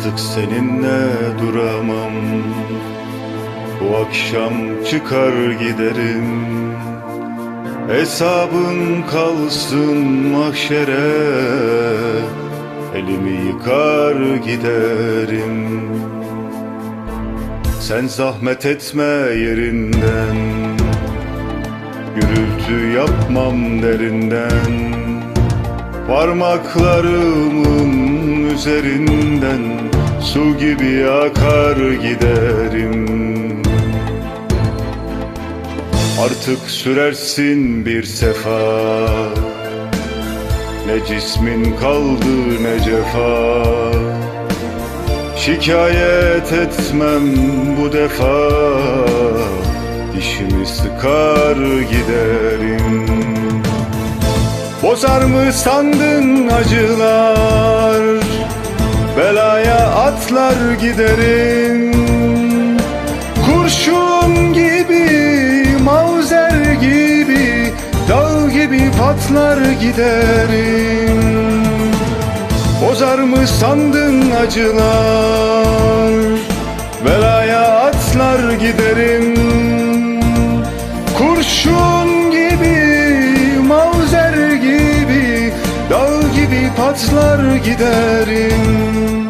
Artık seninle duramam. Bu akşam çıkar giderim. Hesabın kalsın mahşere. Elimi yıkar giderim. Sen zahmet etme yerinden. Gürültü yapmam derinden. Parmaklarımın üzerinden Su gibi akar giderim. Artık sürersin bir sefa. Ne cismin kaldı ne cefa. Şikayet etmem bu defa. Dişimi sıkar giderim. Bozar mı sandın acılar atlar giderim. Kurşun gibi Mauser gibi Dağ gibi patlar giderim. Bozar mı sandın acılar? Belaya atlar giderim. Kurşun gibi Mauser gibi Dağ gibi patlar giderim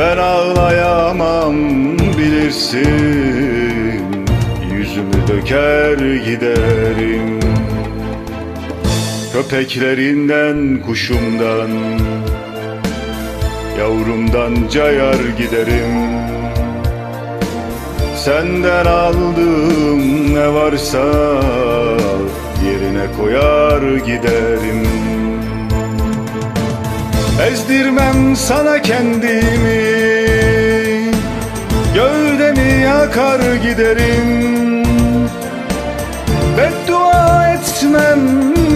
ben ağlayamam bilirsin. Yüzümü döker giderim. Köpeklerinden kuşumdan Yavrumdan cayar giderim. Senden aldığım ne varsa Yerine koyar giderim Ezdirmem sana kendimi. Gövdemi yakar giderim? Beddua etmem,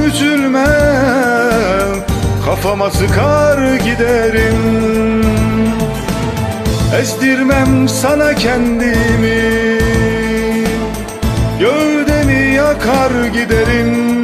üzülmem. Kafama sıkar giderim. Ezdirmem sana kendimi. Gövdemi yakar giderim